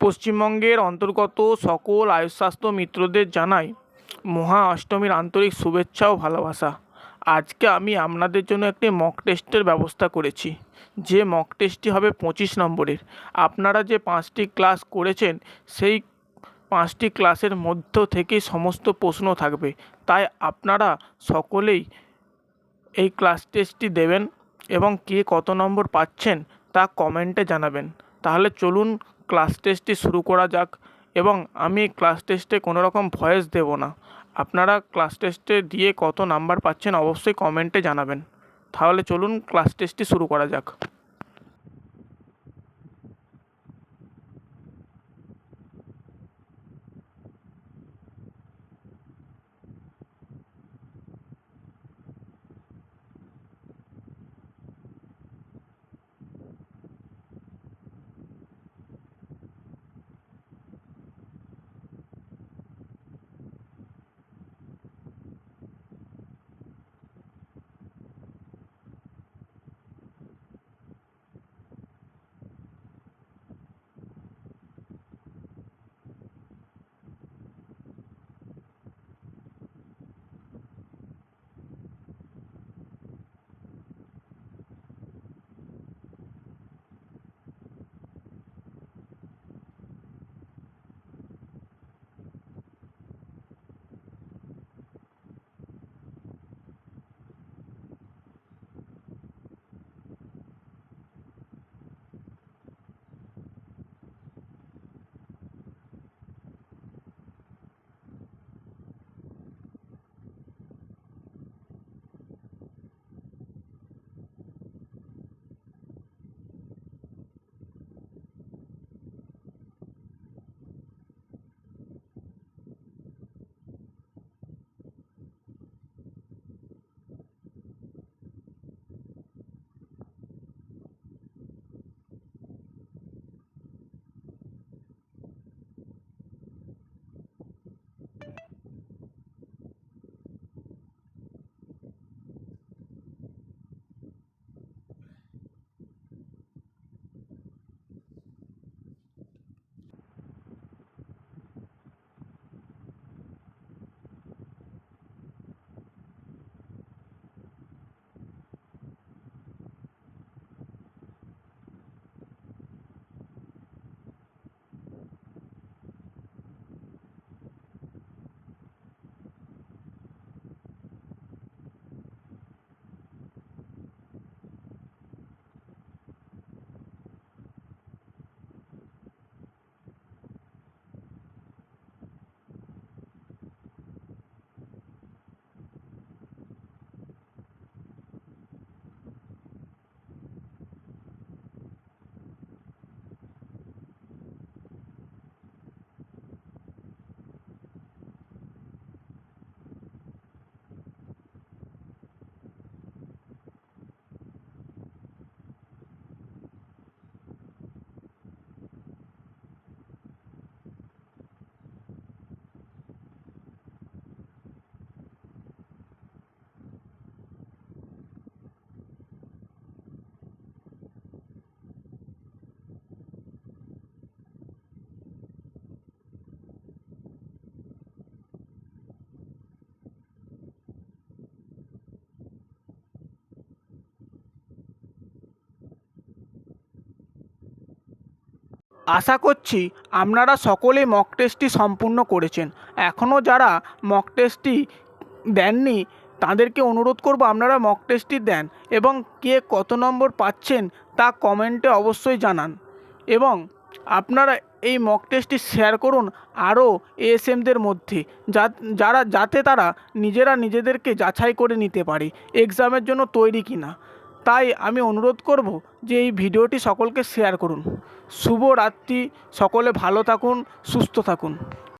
পশ্চিমবঙ্গের অন্তর্গত সকল আয়ুষ স্বাস্থ্য মিত্রদের জানাই মহা অষ্টমীর আন্তরিক শুভেচ্ছা ও ভালোবাসা। আজকে আমি আপনাদের জন্য একটি মক টেস্টের ব্যবস্থা করেছি। যে মক টেস্টটি হবে পঁচিশ নম্বরের। আপনারা যে পাঁচটি ক্লাস করেছেন, সেই পাঁচটি ক্লাসের মধ্য থেকেই সমস্ত প্রশ্ন থাকবে। তাই আপনারা সকলেই এই ক্লাস টেস্টটি দেবেন এবং কে কত নম্বর পাচ্ছেন তা কমেন্টে জানাবেন। তাহলে চলুন ক্লাস টেস্টটি শুরু করা যাক এবং আমি ক্লাস টেস্টে কোনো রকম ভয়েস দেব না। আপনারা ক্লাস টেস্টে দিয়ে কত নাম্বার পাচ্ছেন অবশ্যই কমেন্টে জানাবেন। তাহলে চলুন ক্লাস টেস্টটি শুরু করা যাক। আশা করছি আপনারা সকলেই মক টেস্টটি সম্পূর্ণ করেছেন। এখনও যারা মক টেস্টটি দেননি, তাদেরকে অনুরোধ করব আপনারা মক টেস্টটি দেন এবং কে কত নম্বর পাচ্ছেন তা কমেন্টে অবশ্যই জানান। এবং আপনারা এই মক টেস্টটি শেয়ার করুন আরও এএসএমদের মধ্যে, যা, যারা, যাতে তারা নিজেরা নিজেদেরকে যাচাই করে নিতে পারে এক্সামের জন্য তৈরি কিনা। তাই আমি অনুরোধ করব যে এই ভিডিওটি সকলকে শেয়ার করুন। শুভ রাত্রি, সকলে ভালো থাকুন, সুস্থ থাকুন।